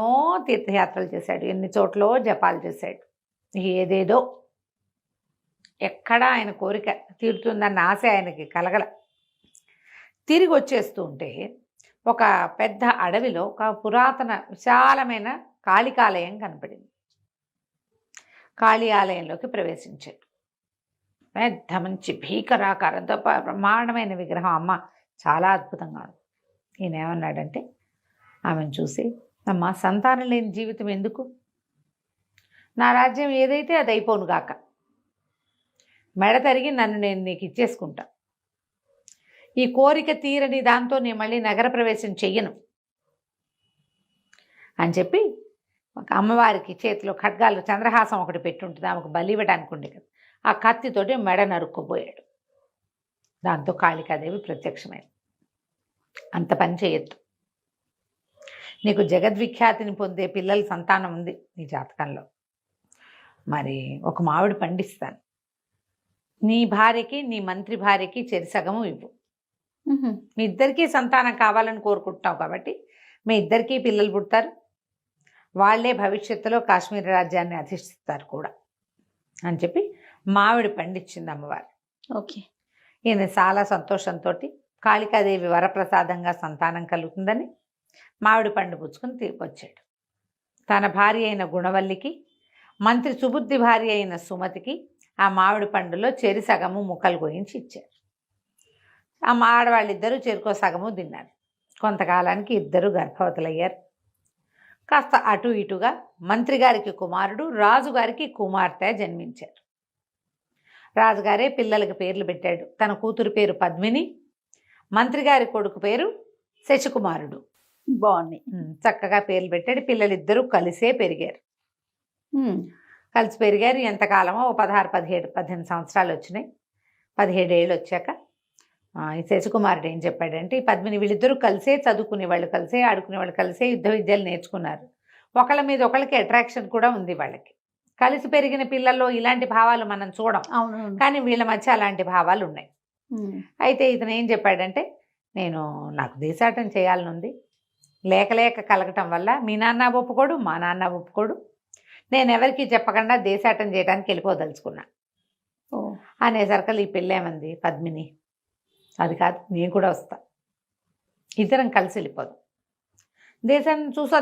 ఎన్నో తీర్థయాత్రలు చేశాడు ఎన్ని చోట్ల జపాలు చేశాడు. ఏదేదో. ఎక్కడ ఆయన కోరిక తీరుతుందన్న ఆశ ఆయనకి కలగల. తిరిగి వచ్చేస్తూ ఉంటే ఒక పెద్ద అడవిలో ఒక పురాతన విశాలమైన కాళికాలయం కనపడింది. కాళీ ఆలయంలోకి ప్రవేశించాడు. పెద్ద మంచి భీకరాకారంతో ప- బ్రహ్మాండమైన విగ్రహం. అమ్మ చాలా అద్భుతంగా ఉంది. ఈయన ఏమన్నాడంటే ఆమెను చూసి అమ్మా సంతానం లేని జీవితం ఎందుకు? నా రాజ్యం ఏదైతే అది అయిపోను గాక. మెడ తరిగి నన్ను నేను నీకు ఇచ్చేసుకుంటా. ఈ కోరిక తీరని దాంతో నేను మళ్ళీ నగర ప్రవేశం చెయ్యను. అని చెప్పి ఒక అమ్మవారికి చేతిలో ఖడ్గాలు చంద్రహాసం ఒకటి పెట్టుంటుంది. ఆమెకు బలి ఇవ్వడానికి ఉండే కదా. ఆ కత్తితోటి మెడ నరుక్కుపోయాడు దాంతో కాళికాదేవి ప్రత్యక్షమైంది. అంత పని చేయొద్దు. నీకు జగద్విఖ్యాతిని పొందే పిల్లల సంతానం ఉంది నీ జాతకంలో. మరి ఒక మామిడి పండిస్తాను. నీ భార్యకి నీ మంత్రి భార్యకి చెరిసగము ఇవ్వు. మీ ఇద్దరికీ సంతానం కావాలని కోరుకుంటున్నావు కాబట్టి మీ ఇద్దరికీ పిల్లలు పుడతారు. వాళ్ళే భవిష్యత్తులో కాశ్మీర రాజ్యాన్ని అధిష్టిస్తారు కూడా అని చెప్పి మామిడి పండించింది అమ్మవారు. ఓకే. ఈయన చాలా సంతోషంతో కాళికాదేవి వరప్రసాదంగా సంతానం కలుగుతుందని మామిడి పండు పుచ్చుకుని తిరిగి వచ్చాడు. తన భార్య అయిన గుణవల్లికి మంత్రి సుబుద్ధి భార్య అయిన సుమతికి ఆ మామిడి పండులో చెరి సగము ముక్కలు గోయించి ఇచ్చారు. ఆ మా ఆడవాళ్ళిద్దరూ చెరుకో సగము తిన్నారు. కొంతకాలానికి ఇద్దరు గర్భవతులయ్యారు. కాస్త అటు ఇటుగా మంత్రి గారికి కుమారుడు రాజుగారికి కుమార్తె జన్మించారు. రాజుగారే పిల్లలకి పేర్లు పెట్టాడు. తన కూతురు పేరు పద్మిని మంత్రిగారి కొడుకు పేరు శశికుమారుడు. బాగున్నాయి. చక్కగా పేర్లు పెట్టాడు. పిల్లలిద్దరూ కలిసే పెరిగారు. కలిసి పెరిగారు. ఎంతకాలమో ఓ పదహారు పదిహేడు పద్దెనిమిది సంవత్సరాలు వచ్చినాయి. పదిహేడు ఏళ్ళు వచ్చాక. ఈ శశికుమారుడు ఏం చెప్పాడంటే ఈ పద్మిని వీళ్ళిద్దరూ కలిసే చదువుకునే వాళ్ళు కలిసే ఆడుకునే వాళ్ళు కలిసే యుద్ధ విద్యలు నేర్చుకున్నారు. ఒకళ్ళ మీద ఒకళ్ళకి అట్రాక్షన్ కూడా ఉంది వాళ్ళకి. కలిసి పెరిగిన పిల్లల్లో ఇలాంటి భావాలు మనం చూడం. కానీ వీళ్ళ మధ్య అలాంటి భావాలు ఉన్నాయి. అయితే ఇతను ఏం చెప్పాడంటే నేను నాకు దేశాటం చేయాలని ఉంది లేక లేక కలగటం వల్ల మీ నాన్న ఒప్పుకోడు మా నాన్న ఒప్పుకోడు. నేను ఎవరికి చెప్పకుండా దేశాటం చేయడానికి వెళ్ళిపోదలుచుకున్నా. అనేసరికి ఈ పెళ్ళేమంది పద్మిని. అది కాదు నేను కూడా వస్తా. ఇద్దరం కలిసి వెళ్ళిపోదాం. దేశాన్ని చూసొద్దాం?